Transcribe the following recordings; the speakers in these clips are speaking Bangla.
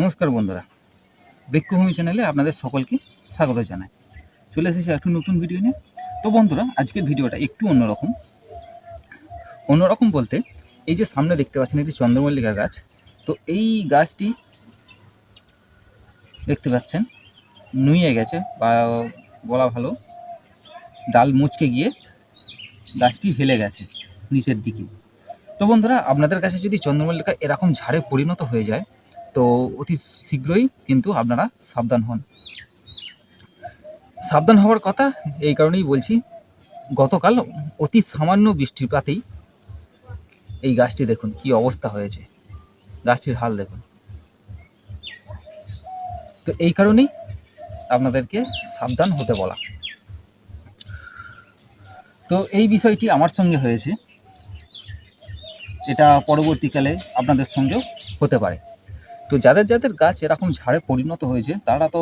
নমস্কার বন্ধুরা। বৃক্ষভূমি চ্যানেলে আপনাদের সকলকে স্বাগত জানাই। চলে এসেছি একটু নতুন ভিডিও নিয়ে। তো বন্ধুরা, আজকের ভিডিওটা একটু অন্যরকম। অন্যরকম বলতে, এই যে সামনে দেখতে পাচ্ছেন এটি চন্দ্রমল্লিকা গাছ, তো এই গাছটি দেখতে পাচ্ছেন নুয়ে গেছে বা বলা ভালো, ডাল মুচকে গিয়ে গাছটি হেলে গেছে নিচের দিকে। তো বন্ধুরা, আপনাদের কাছে যদি চন্দ্রমল্লিকা এরকম ঝাড়ে পরিণত হয়ে যায় তো অতি শীঘ্রই কিন্তু আপনারা সাবধান হন। সাবধান হওয়ার কথা এই কারণেই বলছি, গতকাল অতি সামান্য বৃষ্টিপাতেই এই গাছটি দেখুন কি অবস্থা হয়েছে। গাছটির হাল দেখুন। তো এই কারণেই আপনাদেরকে সাবধান হতে বলা। তো এই বিষয়টি আমার সঙ্গে হয়েছে। এটা পরবর্তীকালে আপনাদের সঙ্গেও হতে পারে। তো যাদের যাদের গাছ এরকম ঝাড়ে পরিণত হয়েছে, তারা তো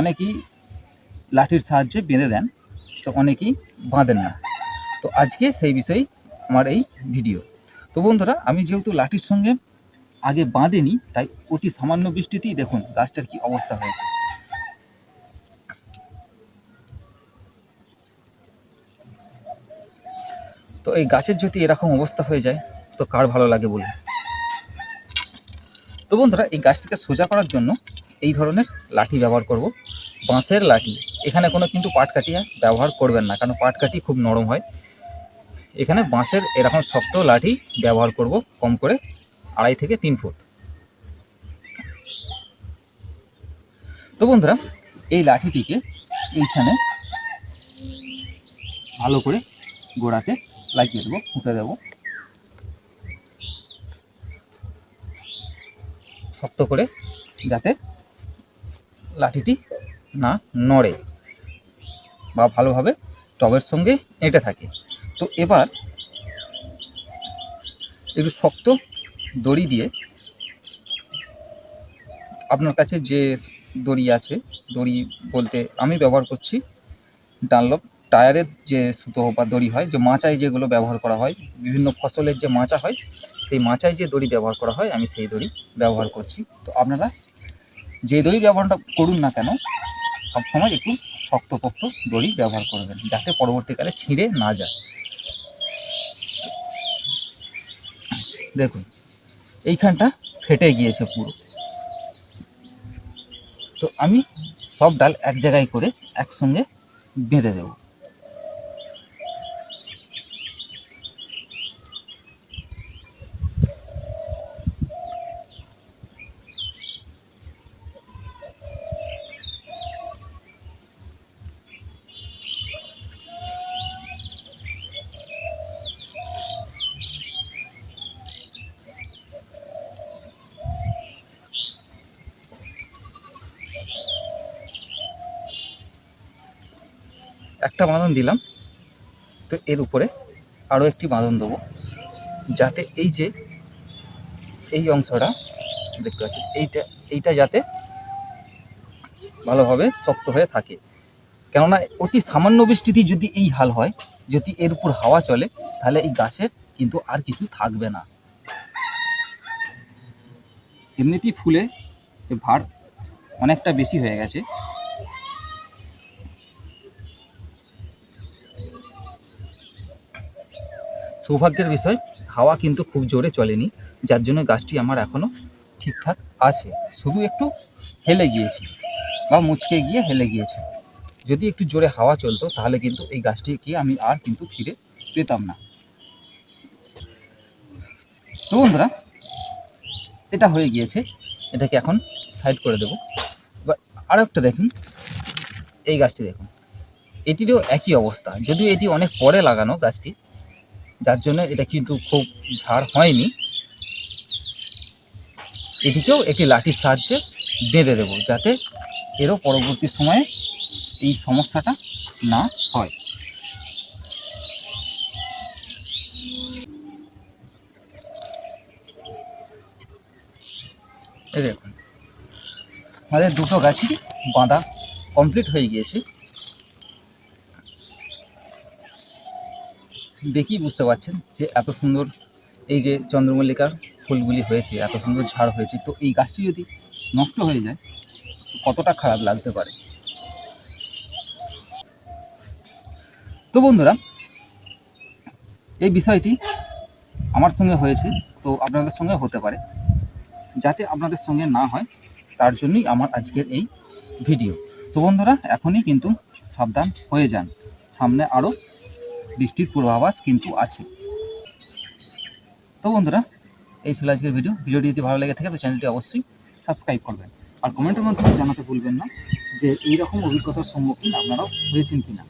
অনেকেই লাঠির সাহায্যে বেঁধে দেন, তো অনেকেই বাঁধেন না। তো আজকে সেই বিষয়েই আমার এই ভিডিও। তো বন্ধুরা, আমি যেহেতু লাঠির সঙ্গে আগে বাঁধেনি, তাই অতি সামান্য বৃষ্টিতেই দেখুন গাছটার কি অবস্থা হয়েছে। তো এই গাছের যদি এরকম অবস্থা হয়ে যায়, তো কার ভালো লাগে বলুন? তো বন্ধুরা, এই গাছটিকে সোজা করার জন্য এই ধরনের লাঠি ব্যবহার করব। বাঁশের লাঠি। এখানে কোনো কিন্তু পাটকাঠিয়া ব্যবহার করবেন না, কারণ পাটকাঠি খুব নরম হয়। এখানে বাঁশের এরকম শক্ত লাঠি ব্যবহার করব, কম করে আড়াই থেকে তিন ফুট। তো বন্ধুরা, এই লাঠিটিকে এইখানে ভালো করে গোড়াতে লাগিয়ে দেবো ফুটে দেবো। শক্ত করে যাতে লাঠিটি না নড়ে বা ভালোভাবে টবের সঙ্গে এঁটে থাকে। তো এবার একটু শক্ত দড়ি দিয়ে আপনার কাছে যে দড়ি আছে, দড়ি বলতে আমি ব্যবহার করছি ডানলপ টায়ারের যে সুতো বা দড়ি হয়, যে মাচায় যেগুলো ব্যবহার করা হয়, বিভিন্ন ফসলের যে মাচা হয় সেই মাচায় যে দড়ি ব্যবহার করা হয়, আমি সেই দড়ি ব্যবহার করছি। তো আপনারা যে দড়ি ব্যবহারটা করুন না কেন, সবসময় একটু শক্তপোক্ত দড়ি ব্যবহার করবেন, যাতে পরবর্তীকালে ছিঁড়ে না যায়। দেখুন, এইখানটা ফেটে গিয়েছে পুরো। তো আমি সব ডাল এক জায়গায় করে একসঙ্গে বেঁধে দেবো। একটা বাঁধন দিলাম, তো এর উপরে আরও একটি বাঁধন দেবো, যাতে এই যে এই অংশটা, দেখতে পাচ্ছি এইটা এইটা যাতে ভালোভাবে শক্ত হয়ে থাকে। কেননা অতি সামান্য বৃষ্টিতে যদি এই হাল হয়, যদি এর উপর হাওয়া চলে, তাহলে এই গাছের কিন্তু আর কিছু থাকবে না। এমনিতেই ফুলে ভার অনেকটা বেশি হয়ে গেছে। সৌভাগ্যের বিষয়, হাওয়া কিন্তু খুব জোরে চলেনি, যার জন্য গাছটি আমার এখনও ঠিকঠাক আছে। শুধু একটু হেলে গিয়েছে বা মুচকে গিয়ে হেলে গিয়েছে যদি একটু জোরে হাওয়া চলতো, তাহলে কিন্তু এই গাছটিকে আমি আর কিন্তু ফিরে পেতাম না। তো বন্ধুরা, এটা হয়ে গিয়েছে। এটাকে এখন সাইড করে দেবো। এবার আরও একটা দেখুন। এই গাছটি দেখুন। এটিরও একই অবস্থা। যদিও এটি অনেক পরে লাগানো গাছটি যার জন্য এটা কিন্তু খুব ঝাড় হয়নি। এটিকেও একটি লাঠির সাহায্যে বেঁধে দেবো, যাতে এরও পরবর্তী সময়ে এই সমস্যাটা না হয়। দেখুন, আমাদের দুটো গাছই বাঁধা কমপ্লিট হয়ে গিয়েছে। দেখেই বুঝতে পারছেন যে এত সুন্দর এই যে চন্দ্রমল্লিকার ফুলগুলি হয়েছে, এত সুন্দর ঝাড় হয়েছে। তো এই গাছটি যদি নষ্ট হয়ে যায়, কতটা খারাপ লাগতে পারে? তো বন্ধুরা, এই বিষয়টি আমার সঙ্গে হয়েছে, তো আপনাদের সঙ্গে হতে পারে। যাতে আপনাদের সঙ্গে না হয়, তার জন্যই আমার আজকের এই ভিডিও। তো বন্ধুরা, এখনই কিন্তু সাবধান হয়ে যান। সামনে আরও বৃষ্টির পূর্বাভাস কিন্তু আছে। তো বন্ধুরা, এই ছিল আজকের ভিডিও ভিডিওটি যদি ভালো লেগে থাকে, তো চ্যানেলটি অবশ্যই সাবস্ক্রাইব করবেন। আর কমেন্টের মাধ্যমে জানাতে ভুলবেন না যে এইরকম অভিজ্ঞতার সম্মুখীন আপনারাও হয়েছেন কিনা।